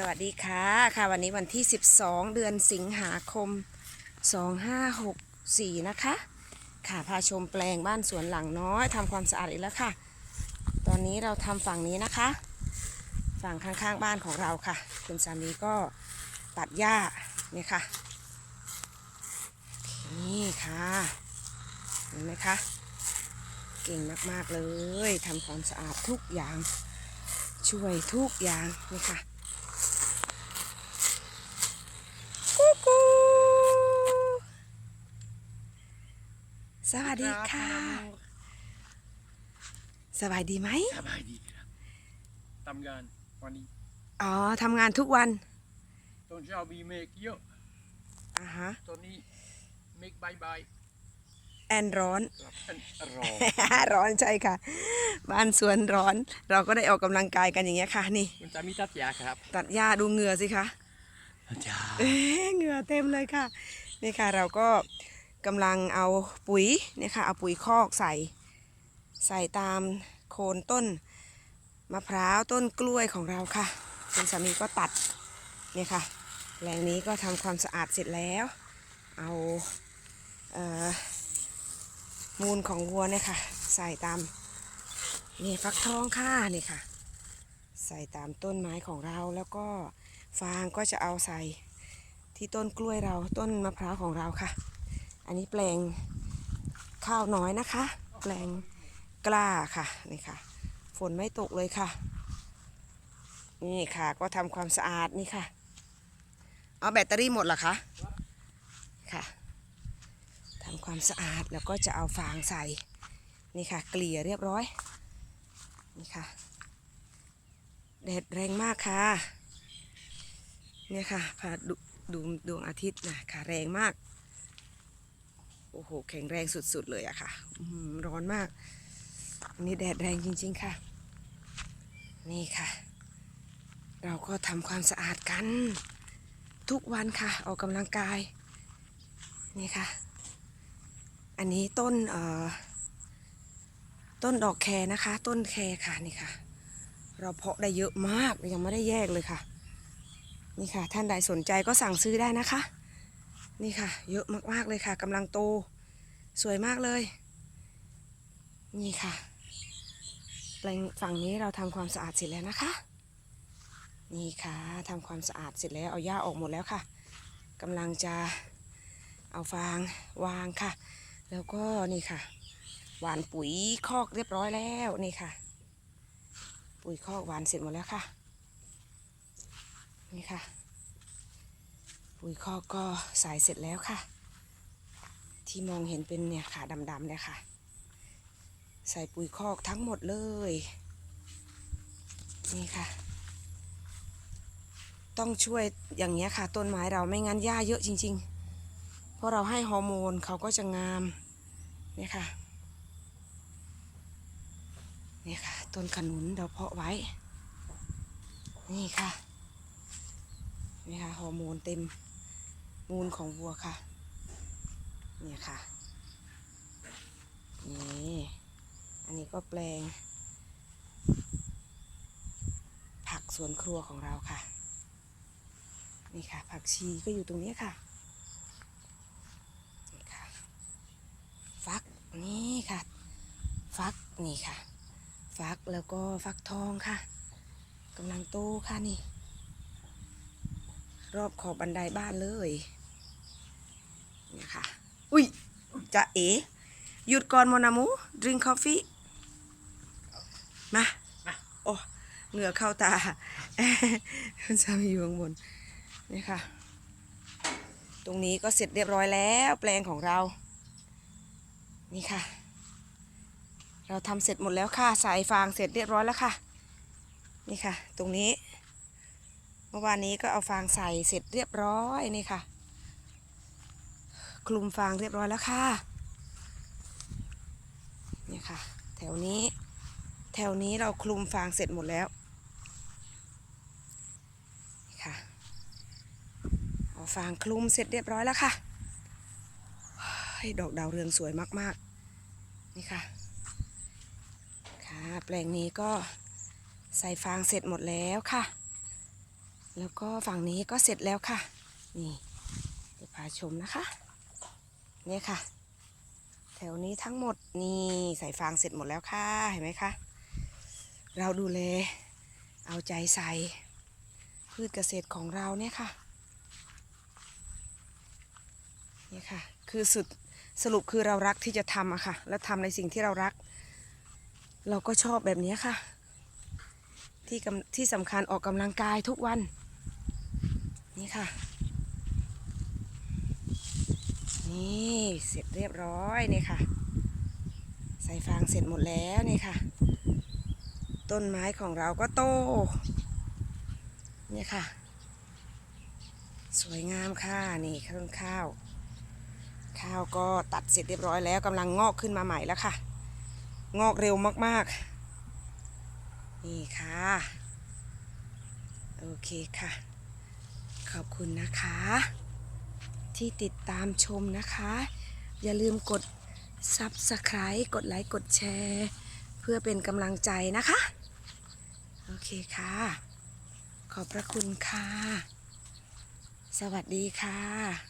สวัสดีค่ะค่ะ วันนี้วันที่ 12 เดือนสิงหาคม 2564 นะคะ ค่ะพาชมแปลงบ้านสวนหลังน้อยทำความสะอาดอีกแล้วค่ะ ตอนนี้เราทำฝั่งนี้นะคะ ฝั่งข้างๆบ้านของเราค่ะ คุณสามีก็ตัดหญ้านี่ค่ะ นี่ค่ะเห็นไหมคะเก่งมากๆเลยทำความสะอาดทุกอย่าง ช่วยทุกอย่างนี่ค่ะ กูกู สวัสดีค่ะ สบายดีไหมสบายดีครับทำงานวันนี้ อ๋อทำงานทุกวันตอนเช้ามีเมฆเยอะอ่าฮะตอนนี้เมฆบายบายแอนร้อนครับอันรอร้อนใช่ค่ะ บ้านสวนร้อน เราก็ได้ออกกำลังกายกันอย่างเงี้ยค่ะ นี่คุณจะมีตัดยาครับ ตัดหญ้าดูเหงื่อสิคะจ้าเอ๊ะเหงื่อเต็มเลยค่ะ นี่ค่ะเราก็ กำลังเอาปุ๋ยเนี่ยค่ะเอาปุ๋ยคอกใส่ ใส่ตามโคนต้นมะพร้าวต้นกล้วยของเราค่ะ คุณสามีก็ตัดเนี่ยค่ะแปลงนี้ก็ทำความสะอาดเสร็จแล้ว เอาเออมูลของวัวเนี่ยค่ะ ใส่ตามนี่ฟักทองค่ะนี่ค่ะ ใส่ตามต้นไม้ของเราแล้วก็ฟางก็จะเอาใส่ที่ต้นกล้วยเราต้นมะพร้าวของเราค่ะ อันนี้แปลงข้าวน้อยนะคะ แปลงกล้าค่ะนี่ค่ะ ฝนไม่ตกเลยค่ะ นี่ค่ะก็ทำความสะอาดนี่ค่ะ เอาแบตเตอรี่หมดเหรอคะค่ะทำความสะอาดแล้วก็จะเอาฟางใส่นี่ค่ะ เกลี่ยเรียบร้อยนี่ค่ะแดดแรงมากค่ะเนี่ยค่ะพาดูดวงอาทิตย์นะค่ะแรงมาก อ้โห แข็งแรงสุดๆเลยอะค่ะร้อนมาก นี่แดดแรงจริงๆค่ะ นี่ค่ะ เราก็ทำความสะอาดกัน ทุกวันค่ะ ออกกำลังกาย นี่ค่ะ อันนี้ต้นเอ่อต้นดอกแครนะคะ ต้นแครค่ะนี่ค่ะ เราเพาะได้เยอะมากยังไม่ได้แยกเลยค่ะ นี่ค่ะ ท่านใดสนใจก็สั่งซื้อได้นะคะ นี่ค่ะ เยอะมากๆเลยค่ะกำลังโต สวยมากเลย นี่ค่ะฝั่งนี้เราทำความสะอาดเสร็จแล้วนะคะ นี่ค่ะทำความสะอาดเสร็จแล้วเอาหญ้าออกหมดแล้วค่ะกำลังจะเอาฟางวางค่ะ แล้วก็นี่ค่ะ หวานปุ๋ยคอกเรียบร้อยแล้วนี่ค่ะ ปุ๋ยคอกหวานเสร็จหมดแล้วค่ะ นี่ค่ะ ปุ๋ยคอกก็ใส่เสร็จแล้วค่ะ ที่มองเห็นเป็นเนี่ยขาดำๆเนี่ยค่ะ ใส่ปุ๋ยคอกทั้งหมดเลย นี่ค่ะ ต้องช่วยอย่างเงี้ยค่ะ ต้นไม้เราไม่งั้นหญ้าเยอะจริง ๆ เพราะเราให้ฮอร์โมนเขาก็จะงามเนี่ยค่ะนี่ค่ะ ต้นขนุนเราเพาะไว้ นี่ค่ะ นี่ค่ะฮอร์โมนเต็ม มูลของวัวค่ะ เนี่ยค่ะ นี่ อันนี้ก็แปลง ผักสวนครัวของเราค่ะ นี่ค่ะ ผักชีก็อยู่ตรงนี้ค่ะ นี่ค่ะ ฟัก นี่ค่ะ ฟัก นี่ค่ะ ฟักแล้วก็ฟักทองค่ะกำลังโตค่ะนี่รอบขอบบันไดบ้านเลย นี่ค่ะ อุ้ยจะเอ๋หยุดก่อนโมนามูดริง c o ฟ f ี e มา โอ้ เหงื่อเข้าตาคุณสามีอยู่ข้างบน นี่ค่ะ ตรงนี้ก็เสร็จเรียบร้อยแล้วแปลงของเรา นี่ค่ะ เราทำเสร็จหมดแล้วค่ะ สายฟางเสร็จเรียบร้อยแล้วค่ะ นี่ค่ะ ตรงนี้ เมื่อวานนี้ก็เอาฟางใส่เสร็จเรียบร้อยนี่ค่ะ คลุมฟางเรียบร้อยแล้วค่ะนี่ค่ะ แถวนี้ แถวนี้เราคลุมฟางเสร็จหมดแล้วนี่ค่ะเอาฟางคลุมเสร็จเรียบร้อยแล้วค่ะเฮ้ดอกดาวเรืองสวยมากๆ นี่ค่ะ ค่ะ แปลงนี้ก็ใส่ฟางเสร็จหมดแล้วค่ะ แล้วก็ฝั่งนี้ก็เสร็จแล้วค่ะ นี่เดี๋ยวพาชมนะคะ เนี่ยค่ะ แถวนี้ทั้งหมดนี่ใส่ฟางเสร็จหมดแล้วค่ะเห็นไหมคะ เราดูแลเอาใจใส่พืชเกษตรของเราเนี่ยค่ะนี่ค่ะ คือสุดสรุปคือเรารักที่จะทำอะค่ะ แล้วทำในสิ่งที่เรารัก เราก็ชอบแบบนี้ค่ะ ที่ที่สำคัญออกกำลังกายทุกวัน นี่ค่ะ นี่เสร็จเรียบร้อยนี่ค่ะ ใส่ฟางเสร็จหมดแล้วนี่ค่ะ ต้นไม้ของเราก็โตนี่ค่ะ สวยงามค่ะนี่ต้นข้าว ข้าวก็ตัดเสร็จเรียบร้อยแล้วกำลังงอกขึ้นมาใหม่แล้วค่ะ งอกเร็วมากๆ นี่ค่ะ โอเคค่ะ ขอบคุณนะคะ ที่ติดตามชมนะคะ อย่าลืมกด Subscribe กดไลค์กดแชร์ เพื่อเป็นกำลังใจนะคะ โอเคค่ะ ขอบพระคุณค่ะ สวัสดีค่ะ